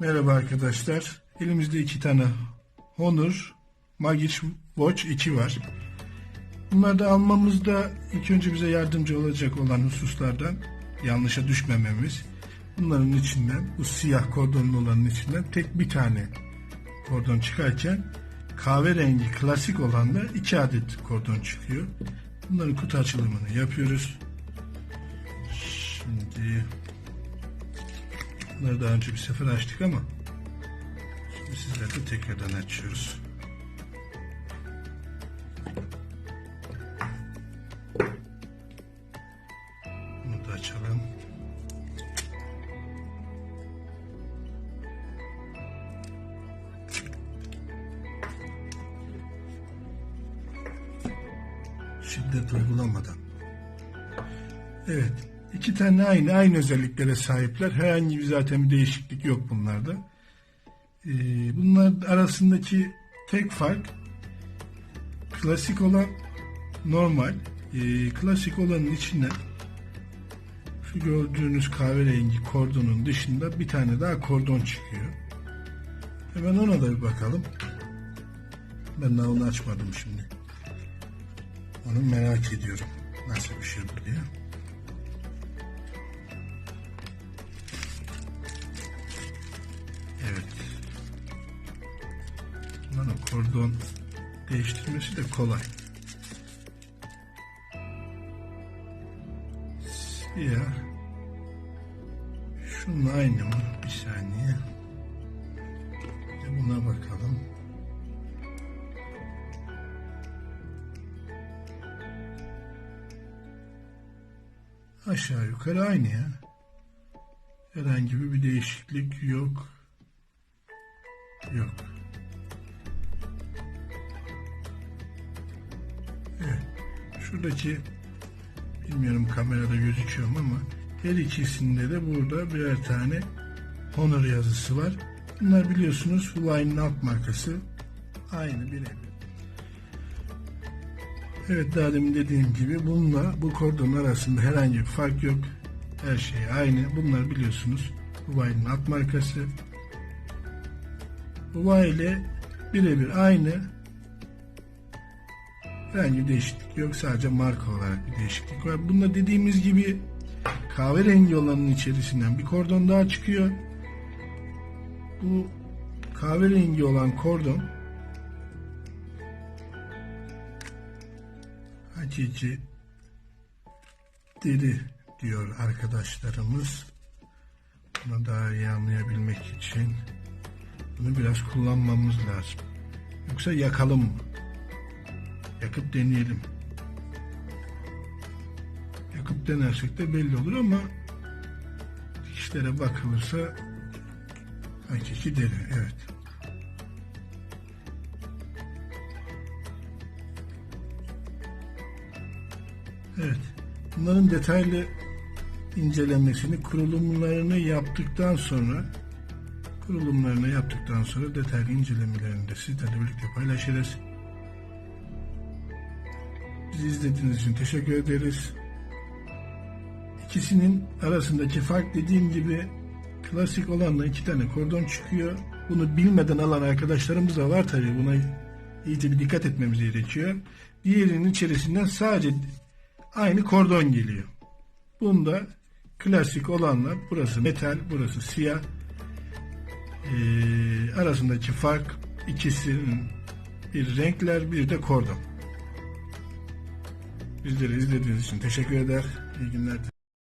Merhaba arkadaşlar. Elimizde iki tane Honor Magic Watch 2 var. Bunları da almamızda ilk önce bize yardımcı olacak olan hususlardan yanlışa düşmememiz. Bunların içinden bu siyah kordonlu olanın içinden tek bir tane kordon çıkarken kahverengi klasik olan da iki adet kordon çıkıyor. Bunların kutu açılımını yapıyoruz. Şimdi bunları daha önce bir sefer açtık ama şimdi sizlerle tekrardan açıyoruz. Bunu da açalım. Şiddet uygulamadan. Evet. İki tane aynı aynı özelliklere sahipler. Herhangi bir zaten bir değişiklik yok bunlarda. Ee, bunlar arasındaki tek fark klasik olan normal. Ee, klasik olanın içinden şu gördüğünüz kahverengi kordonun dışında bir tane daha kordon çıkıyor. Hemen ona da bir bakalım. Ben daha onu açmadım şimdi. Onu merak ediyorum. Nasıl bir şey bu diye. Kordon değiştirmesi de kolay. Siyah. Şunun aynı mı? Bir saniye. Buna bakalım. Aşağı yukarı aynı ya. Herhangi bir değişiklik yok. Yok. Şuradaki bilmiyorum kamerada gözüküyor mu ama her ikisinde de burada birer tane Honor yazısı var. Bunlar biliyorsunuz Huawei'nin alt markası. Aynı birebir. Evet daha demin dediğim gibi bununla bu kordon arasında herhangi bir fark yok. Her şey aynı. Bunlar biliyorsunuz Huawei'nin alt markası. Huawei ile birebir aynı. Herhangi bir değişiklik yok. Sadece marka olarak bir değişiklik var. Bunda dediğimiz gibi kahverengi olanın içerisinden bir kordon daha çıkıyor. Bu kahverengi olan kordon hakiki deri diyor arkadaşlarımız. Bunu daha iyi anlayabilmek için bunu biraz kullanmamız lazım. Yoksa yakalım mı? Yakıp deneyelim. Yakıp denersek de belli olur ama dikişlere bakılırsa hakiki deri. Evet. Evet. Bunların detaylı incelemesini kurulumlarını yaptıktan sonra kurulumlarını yaptıktan sonra detaylı incelemelerini de sizlerle birlikte paylaşırız. Bizi izlediğiniz için teşekkür ederiz. İkisinin arasındaki fark dediğim gibi klasik olanla iki tane kordon çıkıyor. Bunu bilmeden alan arkadaşlarımız da var tabii. Buna iyice bir dikkat etmemiz gerekiyor. Diğerinin içerisinden sadece aynı kordon geliyor. Bunda klasik olanla burası metal, burası siyah. Ee, arasındaki fark ikisinin bir renkler bir de kordon. Bizleri izlediğiniz için teşekkür eder. İyi günler.